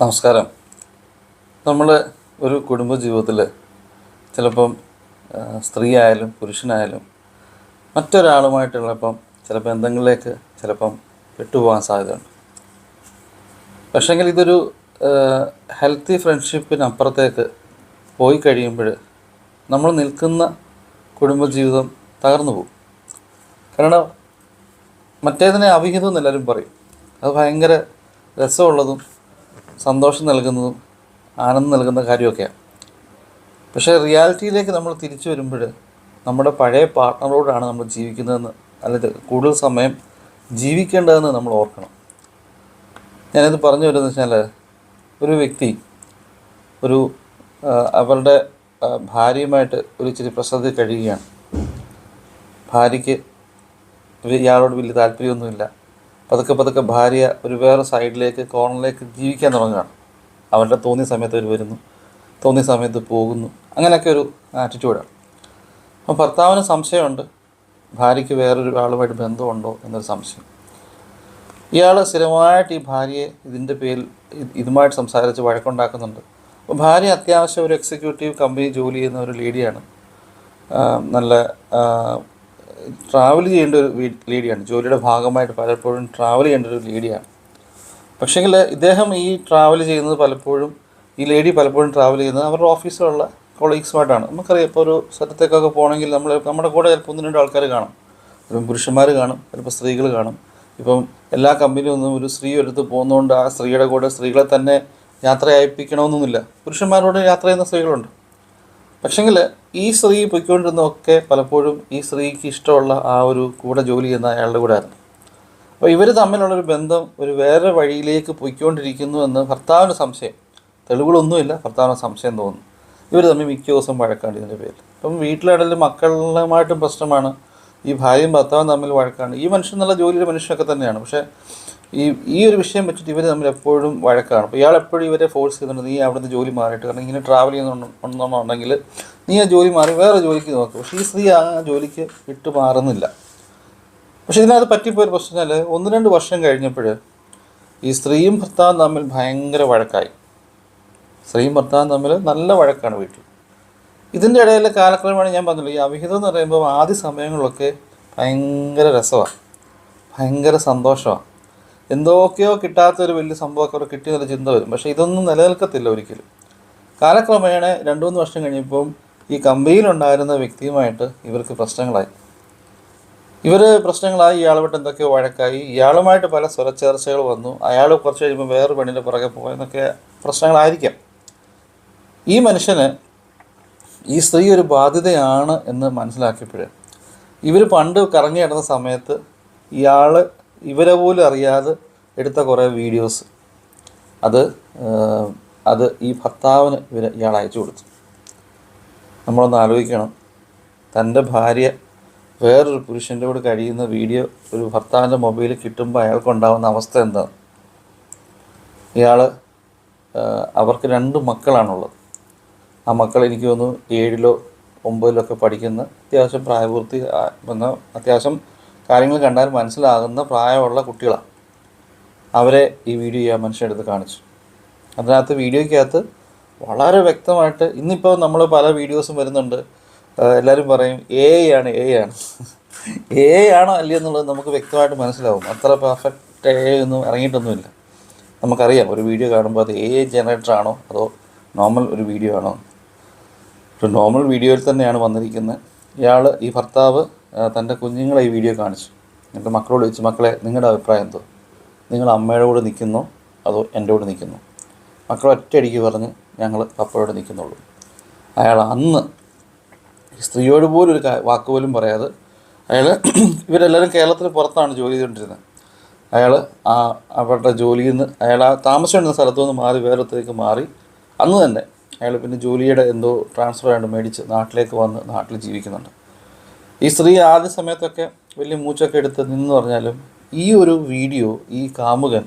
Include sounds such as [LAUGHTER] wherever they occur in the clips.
നമസ്കാരം. നമ്മൾ ഒരു കുടുംബ ജീവിതത്തിൽ ചിലപ്പം സ്ത്രീ ആയാലും പുരുഷനായാലും മറ്റൊരാളുമായിട്ടുള്ളപ്പം ചില ബന്ധങ്ങളിലേക്ക് ചിലപ്പം പെട്ടുപോകാൻ സാധ്യതയുണ്ട്. പക്ഷേങ്കിൽ ഇതൊരു ഹെൽത്തി ഫ്രണ്ട്ഷിപ്പിനപ്പുറത്തേക്ക് പോയി കഴിയുമ്പോൾ നമ്മൾ നിൽക്കുന്ന കുടുംബജീവിതം തകർന്നു പോകും. കാരണം മറ്റേതിനെ അവിഹിതം എന്ന് എല്ലാവരും പറയും. അത് ഭയങ്കര രസമുള്ളതും സന്തോഷം നൽകുന്നതും ആനന്ദം നൽകുന്ന കാര്യമൊക്കെയാണ് പക്ഷേ റിയാലിറ്റിയിലേക്ക് നമ്മൾ തിരിച്ചു വരുമ്പോൾ നമ്മുടെ പഴയ പാർട്ട്ണറോടാണ് നമ്മൾ ജീവിക്കുന്നതെന്ന് അല്ലെങ്കിൽ കൂടുതൽ സമയം ജീവിക്കേണ്ടതെന്ന് നമ്മൾ ഓർക്കണം. ഞാനിത് പറഞ്ഞു വരുന്നത് വെച്ചാൽ ഒരു വ്യക്തി ഒരു അവരുടെ ഭാര്യയുമായിട്ട് ഒരു ഇച്ചിരി പ്രശ്നത്തിൽ കഴിയുകയാണ്. ഭാര്യയ്ക്ക് ഇയാളോട് വലിയ താല്പര്യമൊന്നുമില്ല. പതുക്കെ പതുക്കെ ഭാര്യ ഒരു വേറെ സൈഡിലേക്ക് കോണിലേക്ക് ജീവിക്കാൻ തുടങ്ങുകയാണ്. അവരുടെ തോന്നിയ സമയത്ത് അവർ വരുന്നു തോന്നിയ സമയത്ത് പോകുന്നു. അങ്ങനെയൊക്കെ ഒരു ആറ്റിറ്റ്യൂഡാണ് അപ്പോൾ ഭർത്താവിന് സംശയമുണ്ട്. ഭാര്യയ്ക്ക് വേറൊരു ആളുമായിട്ട് ബന്ധമുണ്ടോ എന്നൊരു സംശയം. ഇയാൾ സ്ഥിരമായിട്ട് ഈ ഭാര്യയെ ഇതിന്റെ പേരിൽ ഇതുമായിട്ട് സംസാരിച്ച് വഴക്കുണ്ടാക്കുന്നുണ്ട്. അപ്പോൾ ഭാര്യ അത്യാവശ്യം ഒരു എക്സിക്യൂട്ടീവ് കമ്പനി ജോലി ചെയ്യുന്ന ഒരു ലേഡിയാണ് നല്ല ട്രാവൽ ചെയ്യേണ്ട ഒരു ലേഡിയാണ് ജോലിയുടെ ഭാഗമായിട്ട് പലപ്പോഴും ട്രാവൽ ചെയ്യേണ്ട ഒരു ലേഡിയാണ് പക്ഷേങ്കിൽ ഇദ്ദേഹം ഈ ട്രാവൽ ചെയ്യുന്നത് പലപ്പോഴും ഈ ലേഡി പലപ്പോഴും ട്രാവൽ ചെയ്യുന്നത് അവരുടെ ഓഫീസിലുള്ള കൊളീഗ്സുമായിട്ടാണ് നമുക്കറിയാം ഇപ്പോൾ ഒരു സ്ഥലത്തേക്കൊക്കെ പോകണമെങ്കിൽ നമ്മൾ നമ്മുടെ കൂടെ ചിലപ്പോൾ ഒന്ന് രണ്ട് ആൾക്കാർ കാണും. ചിലപ്പം പുരുഷന്മാർ കാണും ചിലപ്പോൾ സ്ത്രീകൾ കാണും. ഇപ്പം എല്ലാ കമ്പനിയൊന്നും ഒരു സ്ത്രീ എടുത്ത് പോകുന്നതുകൊണ്ട് ആ സ്ത്രീയുടെ കൂടെ സ്ത്രീകളെ തന്നെ യാത്ര അയപ്പിക്കണമെന്നൊന്നുമില്ല പുരുഷന്മാരോട് യാത്ര ചെയ്യുന്ന സ്ത്രീകളുണ്ട്. പക്ഷെങ്കിൽ ഈ സ്ത്രീ പൊയ്ക്കൊണ്ടിരുന്നതൊക്കെ പലപ്പോഴും ഈ സ്ത്രീക്ക് ഇഷ്ടമുള്ള ആ ഒരു കൂടെ ജോലി ചെയ്യുന്ന അയാളുടെ കൂടെ ആയിരുന്നു. അപ്പോൾ ഇവർ തമ്മിലുള്ളൊരു ബന്ധം ഒരു വേറെ വഴിയിലേക്ക് പൊയ്ക്കൊണ്ടിരിക്കുന്നു എന്ന് ഭർത്താവിന് സംശയം. തെളിവുകളൊന്നുമില്ല ഭർത്താവിന് സംശയം തോന്നുന്നു. ഇവർ തമ്മിൽ മിക്ക ദിവസം വഴക്കാണ് ഇതിന്റെ പേരിൽ അപ്പം വീട്ടിലാണെങ്കിലും മക്കളുമായിട്ടും പ്രശ്നമാണ്. ഈ ഭാര്യയും ഭർത്താവും തമ്മിൽ വഴക്കാണ്. ഈ മനുഷ്യൻ നല്ല ജോലിയുടെ മനുഷ്യനൊക്കെ തന്നെയാണ്. പക്ഷേ ഈ ഈ ഒരു വിഷയം വെച്ചിട്ട് ഇവർ തമ്മിൽ എപ്പോഴും വഴക്കാണ്. അപ്പോൾ ഇയാൾ എപ്പോഴും ഇവരെ ഫോഴ്സ് ചെയ്യുന്നുണ്ട് നീ അവിടുന്ന് ജോലി മാറിയിട്ട് കാരണം ഇങ്ങനെ ട്രാവൽ ചെയ്യുന്നുണ്ടെന്നുണ്ടെങ്കിൽ നീ ആ ജോലി മാറി വേറെ ജോലിക്ക് നോക്കും. പക്ഷേ ഈ സ്ത്രീ ആ ജോലിക്ക് വിട്ടു മാറുന്നില്ല. പക്ഷേ ഇതിനകത്ത് പറ്റിപ്പോയൊരു പ്രശ്നം വെച്ചാൽ ഒന്ന് രണ്ട് വർഷം കഴിഞ്ഞപ്പോൾ ഈ സ്ത്രീയും ഭർത്താവും തമ്മിൽ ഭയങ്കര വഴക്കായി. സ്ത്രീയും ഭർത്താവും തമ്മിൽ നല്ല വഴക്കാണ് വീട്ടിൽ. ഇതിന്റെ ഇടയിൽ കാലക്രമമാണ് ഞാൻ പറഞ്ഞില്ല ഈ അവിഹിതം എന്ന് പറയുമ്പോൾ ആദ്യ സമയങ്ങളിലൊക്കെ ഭയങ്കര രസമാണ്. ഭയങ്കര സന്തോഷമാണ്. എന്തൊക്കെയോ കിട്ടാത്തൊരു വലിയ സംഭവമൊക്കെ അവിടെ കിട്ടിയെന്നൊരു ചിന്ത വരും. പക്ഷേ ഇതൊന്നും നിലനിൽക്കത്തില്ല ഒരിക്കലും. കാലക്രമേണ രണ്ട് മൂന്ന് വർഷം കഴിഞ്ഞപ്പം ഈ കമ്പനിയിലുണ്ടായിരുന്ന വ്യക്തിയുമായിട്ട് ഇവർക്ക് പ്രശ്നങ്ങളായി. ഇവർ പ്രശ്നങ്ങളായി ഇയാളുമായിട്ട് എന്തൊക്കെയോ വഴക്കായി. ഇയാളുമായിട്ട് പല സ്വരച്ചേർച്ചകൾ വന്നു. അയാൾ കുറച്ച് കഴിയുമ്പോൾ വേറെ പെണ്ണിന്റെ പുറകെ പോയെന്നൊക്കെ പ്രശ്നങ്ങളായിരിക്കാം. ഈ മനുഷ്യന് ഈ സ്ത്രീ ഒരു ബാധ്യതയാണ് എന്ന് മനസ്സിലാക്കിയപ്പോഴേ ഇവർ പണ്ട് കറങ്ങി കിടന്ന സമയത്ത് ഇയാൾ ഇവരെ പോലും അറിയാതെ എടുത്ത കുറേ വീഡിയോസ്. അത് അത് ഈ ഭർത്താവിന് ഇവർ ഇയാൾ അയച്ചു കൊടുത്തു. നമ്മളൊന്ന് ആലോചിക്കണം. തന്റെ ഭാര്യ വേറൊരു പുരുഷന്റെ കൂടെ കഴിയുന്ന വീഡിയോ ഒരു ഭർത്താവിന്റെ മൊബൈലിൽ കിട്ടുമ്പോൾ അയാൾക്കുണ്ടാകുന്ന അവസ്ഥ എന്താണ്? ഇയാൾ അവർക്ക് രണ്ട് മക്കളാണുള്ളത്. ആ മക്കൾ എനിക്ക് തോന്നുന്നു ഏഴിലോ ഒമ്പതിലോ ഒക്കെ പഠിക്കുന്ന അത്യാവശ്യം പ്രായപൂർത്തി എന്നാൽ അത്യാവശ്യം കാര്യങ്ങൾ കണ്ടാൽ മനസ്സിലാകുന്ന പ്രായമുള്ള കുട്ടികളാണ് അവരെ ഈ വീഡിയോ ആ മനുഷ്യനെടുത്ത് കാണിച്ചു. അതിനകത്ത് വീഡിയോയ്ക്കകത്ത് വളരെ വ്യക്തമായിട്ട് ഇന്നിപ്പോൾ നമ്മൾ പല വീഡിയോസും വരുന്നുണ്ട്. എല്ലാവരും പറയും എ ആണ് എ ആണ്. [LAUGHS] എ ആണോ അല്ലയോ എന്നുള്ളത് നമുക്ക് വ്യക്തമായിട്ട് മനസ്സിലാവും. അത്ര പെർഫെക്റ്റ് എ ഒന്നും ഇറങ്ങിയിട്ടൊന്നുമില്ല. നമുക്കറിയാം ഒരു വീഡിയോ കാണുമ്പോൾ അത് എ ജനറേറ്റർ ആണോ അതോ നോർമൽ ഒരു വീഡിയോ ആണോ? ഒരു നോർമൽ വീഡിയോയിൽ തന്നെയാണ് വന്നിരിക്കുന്നത്. ഇയാൾ ഈ ഭർത്താവ് തന്റെ കുഞ്ഞുങ്ങളെ ഈ വീഡിയോ കാണിച്ചു. എന്നിട്ട് മക്കളോട് ചോദിച്ചു മക്കളെ നിങ്ങളുടെ അഭിപ്രായം എന്തോ? നിങ്ങൾ അമ്മയുടെ കൂടെ നിൽക്കുന്നോ അതോ എന്റെ കൂടെ നിൽക്കുന്നു? മക്കൾ ഒറ്റയടിക്ക് പറഞ്ഞ് ഞങ്ങൾ പപ്പയോട് നിൽക്കുന്നുള്ളൂ. അയാൾ അന്ന് സ്ത്രീയോട് പോലും ഒരു വാക്ക് പോലും പറയാതെ അയാൾ [CLEARS THROAT] ഇവരെല്ലാവരും കേരളത്തിന് പുറത്താണ് ജോലി ചെയ്തുകൊണ്ടിരുന്നത്. അയാൾ ആ അവരുടെ ജോലിയിൽ നിന്ന് അയാൾ ആ താമസിച്ചിരുന്ന സ്ഥലത്തു നിന്ന് മാറി വേറൊരുത്തേക്ക് മാറി. അന്ന് തന്നെ അയാൾ പിന്നെ ജോലിയുടെ എന്തോ ട്രാൻസ്ഫർ ആയിട്ട് മേടിച്ച് നാട്ടിലേക്ക് വന്ന് നാട്ടിൽ ജീവിക്കുന്നുണ്ട്. ഈ സ്ത്രീ ആദ്യ സമയത്തൊക്കെ വലിയ മൂച്ചൊക്കെ എടുത്ത് നിന്ന് പറഞ്ഞാലും ഈ ഒരു വീഡിയോ ഈ കാമുകൻ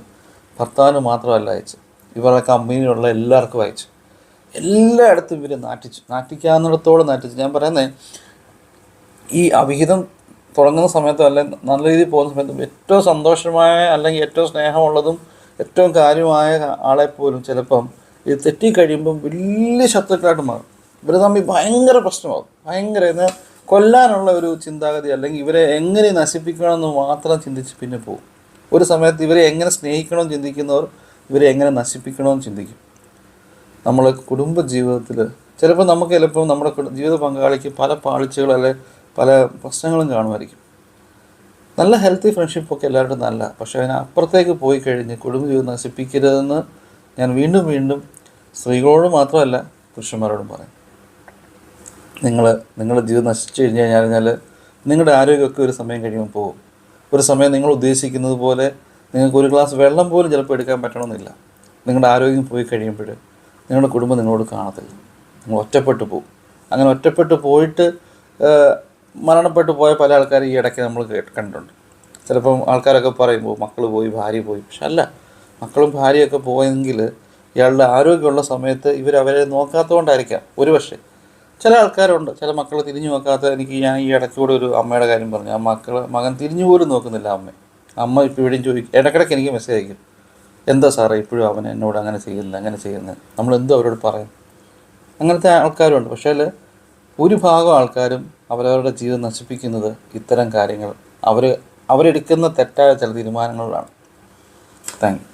ഭർത്താവിന് മാത്രമല്ല അയച്ചു. ഇവരുടെ കമ്പനിയിലുള്ള എല്ലാവർക്കും അയച്ചു. എല്ലായിടത്തും ഇവർ നാട്ടിച്ചു നാട്ടിക്കാവുന്നിടത്തോളം നാട്ടിച്ചു ഞാൻ പറയുന്നത് ഈ അവിഹിതം തുടങ്ങുന്ന സമയത്തും അല്ലെങ്കിൽ നല്ല രീതിയിൽ പോകുന്ന സമയത്തും ഏറ്റവും സന്തോഷമായ അല്ലെങ്കിൽ ഏറ്റവും സ്നേഹമുള്ളതും ഏറ്റവും കാര്യമായ ആളെ പോലും ചിലപ്പം ഇത് തെറ്റിക്കഴിയുമ്പം വലിയ ശത്രുക്കളായിട്ട് മാറും. ഇവർ തമ്മിൽ ഭയങ്കര പ്രശ്നമാകും. ഭയങ്കര എന്നാൽ കൊല്ലാനുള്ള ഒരു ചിന്താഗതി അല്ലെങ്കിൽ ഇവരെ എങ്ങനെ നശിപ്പിക്കണമെന്ന് മാത്രം ചിന്തിച്ച് പിന്നെ പോകും. ഒരു സമയത്ത് ഇവരെ എങ്ങനെ സ്നേഹിക്കണമെന്ന് ചിന്തിക്കുന്നവർ ഇവരെ എങ്ങനെ നശിപ്പിക്കണമെന്ന് ചിന്തിക്കും. നമ്മൾ കുടുംബ ജീവിതത്തിൽ ചിലപ്പോൾ നമുക്ക് ചിലപ്പോൾ നമ്മുടെ ജീവിത പങ്കാളിക്ക് പല പാളിച്ചകൾ അല്ലെ പല പ്രശ്നങ്ങളും കാണുമായിരിക്കും. നല്ല ഹെൽത്തി ഫ്രണ്ട്ഷിപ്പൊക്കെ എല്ലാവരും നല്ല പക്ഷേ അതിനപ്പുറത്തേക്ക് പോയി കഴിഞ്ഞ് കുടുംബ ജീവിതം നശിപ്പിക്കരുതെന്ന് ഞാൻ വീണ്ടും വീണ്ടും സ്ത്രീകളോട് മാത്രമല്ല പുരുഷന്മാരോടും പറയും. നിങ്ങൾ നിങ്ങളുടെ ജീവിതം നശിച്ചു കഴിഞ്ഞു കഴിഞ്ഞാൽ നിങ്ങളുടെ ആരോഗ്യമൊക്കെ ഒരു സമയം കഴിയുമ്പോൾ പോകും. ഒരു സമയം നിങ്ങൾ ഉദ്ദേശിക്കുന്നത് പോലെ നിങ്ങൾക്ക് ഒരു ഗ്ലാസ് വെള്ളം പോലും ചിലപ്പോൾ എടുക്കാൻ പറ്റണമെന്നില്ല. നിങ്ങളുടെ ആരോഗ്യം പോയി കഴിയുമ്പോൾ നിങ്ങളുടെ കുടുംബം നിങ്ങളോട് കാണത്തില്ല. നിങ്ങൾ ഒറ്റപ്പെട്ടു പോകും. അങ്ങനെ ഒറ്റപ്പെട്ടു പോയിട്ട് മരണപ്പെട്ട് പോയ പല ആൾക്കാരും ഈ ഇടയ്ക്ക് നമ്മൾ കണ്ടിട്ടുണ്ട്. ചിലപ്പം ആൾക്കാരൊക്കെ പറയുമ്പോൾ മക്കൾ പോയി ഭാര്യ പോയി. പക്ഷെ അല്ല മക്കളും ഭാര്യയൊക്കെ പോയെങ്കിൽ ഇയാളുടെ ആരോഗ്യമുള്ള സമയത്ത് ഇവർ അവരെ നോക്കാത്തതുകൊണ്ടായിരിക്കാം. ഒരു പക്ഷേ ചില ആൾക്കാരുണ്ട്. ചില മക്കൾ തിരിഞ്ഞു നോക്കാത്ത എനിക്ക് ഞാൻ ഈ ഇടയ്ക്ക് കൂടെ ഒരു അമ്മയുടെ കാര്യം പറഞ്ഞു. ആ മക്കൾ മകൻ തിരിഞ്ഞു പോലും നോക്കുന്നില്ല അമ്മ അമ്മ ഇപ്പോൾ ഇവിടെയും ചോദിക്കും ഇടയ്ക്കിടയ്ക്ക് എനിക്ക് മെസ്സേജ് അയക്കും. എന്താ സാറേ ഇപ്പോഴും അവൻ എന്നോട് അങ്ങനെ ചെയ്യുന്നില്ല അങ്ങനെ ചെയ്യുന്നത് നമ്മൾ എന്തോ അവരോട് പറയും. അങ്ങനത്തെ ആൾക്കാരുണ്ട്. പക്ഷേ ഒരു ഭാഗം ആൾക്കാരും അവരവരുടെ ജീവിതം നശിപ്പിക്കുന്നത് ഇത്തരം കാര്യങ്ങൾ അവർ അവരെടുക്കുന്ന തെറ്റായ ചില തീരുമാനങ്ങളിലാണ്. താങ്ക്